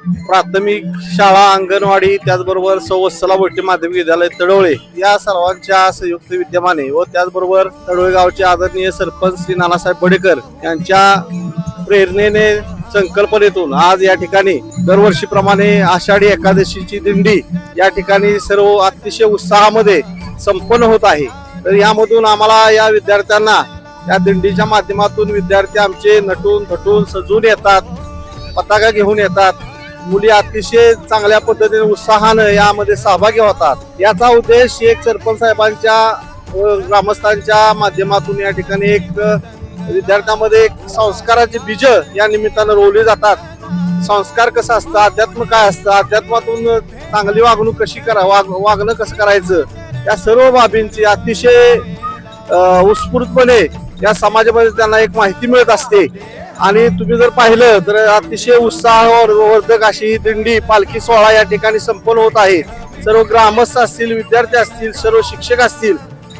प्राथमिक शाळा अंगणवाडी त्याचबरोबर सवत्सला मोठी माध्यमिक विद्यालय तडवळे या सर्वांच्या संयुक्त विद्यमाने व त्याचबरोबर तडवळे गावचे आदरणीय सरपंच श्री नानासाहेब बडेकर यांच्या प्रेरणेने संकल्पनेतून आज या ठिकाणी दरवर्षीप्रमाणे आषाढी एकादशीची दिंडी या ठिकाणी सर्व अतिशय उत्साहामध्ये संपन्न होत आहे. तर यामधून आम्हाला या विद्यार्थ्यांना या दिंडीच्या माध्यमातून विद्यार्थी आमचे नटून थटून सजून येतात पताका घेऊन येतात. मुली अतिशय चांगल्या पद्धतीने उत्साहानं यामध्ये सहभागी होतात. याचा उद्देश एक सरपंच साहेबांच्या ग्रामस्थांच्या माध्यमातून या ठिकाणी एक विद्यार्थ्यांमध्ये एक संस्काराची बीज या निमित्तानं रोवली जातात. संस्कार कसं असतं अध्यात्म काय असतं अध्यात्मातून चांगली वागणूक कशी करा वाग वागणं कसं करायचं या सर्व बाबींची अतिशय उत्स्फूर्तपणे या समाजामध्ये त्यांना एक माहिती मिळत असते. आणि तुम्ही जर पाहिलं तर अतिशय उत्साहवर्धक अशी ही दिंडी पालखी सोहळा या ठिकाणी संपन्न होत आहे. सर्व ग्रामस्थ असतील विद्यार्थी असतील सर्व शिक्षक असतील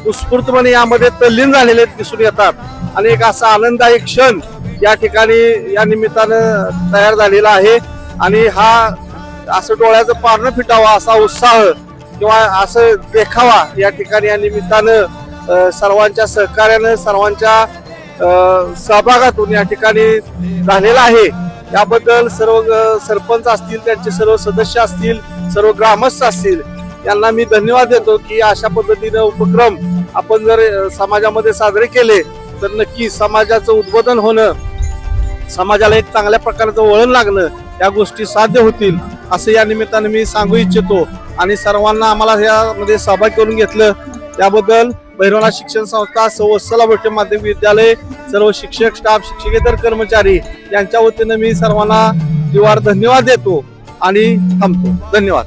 उत्स्फूर्तपणे यामध्ये तल्लीन झालेले दिसून येतात. आणि एक असा आनंददायी क्षण या ठिकाणी या निमित्तानं तयार झालेला आहे. आणि हा असं डोळ्याचं पारणं फिटावा असा उत्साह किंवा असं देखावा या ठिकाणी या निमित्तानं सर्वांच्या सहकार्यानं सर्वांच्या सहभागातून या ठिकाणी झालेला आहे. याबद्दल सर्व सरपंच असतील त्यांचे सर्व सदस्य असतील सर्व ग्रामस्थ असतील यांना मी धन्यवाद देतो की अशा पद्धतीनं उपक्रम आपण जर समाजामध्ये साजरे केले तर नक्की समाजाचं उद्बोधन होणं समाजाला एक चांगल्या प्रकारचं वळण लागणं या गोष्टी साध्य होतील असं या निमित्तानं मी सांगू इच्छितो. आणि सर्वांना आम्हाला यामध्ये सहभाग करून घेतलं. त्याबद्दल भैरवनाथ शिक्षण संस्था सवत्सला भट्टे माध्यमिक विद्यालय सर्व शिक्षक स्टाफ शिक्षकेतर कर्मचारी यांच्या वतीनं मी सर्वांना जीवार धन्यवाद देतो आणि थांबतो. धन्यवाद.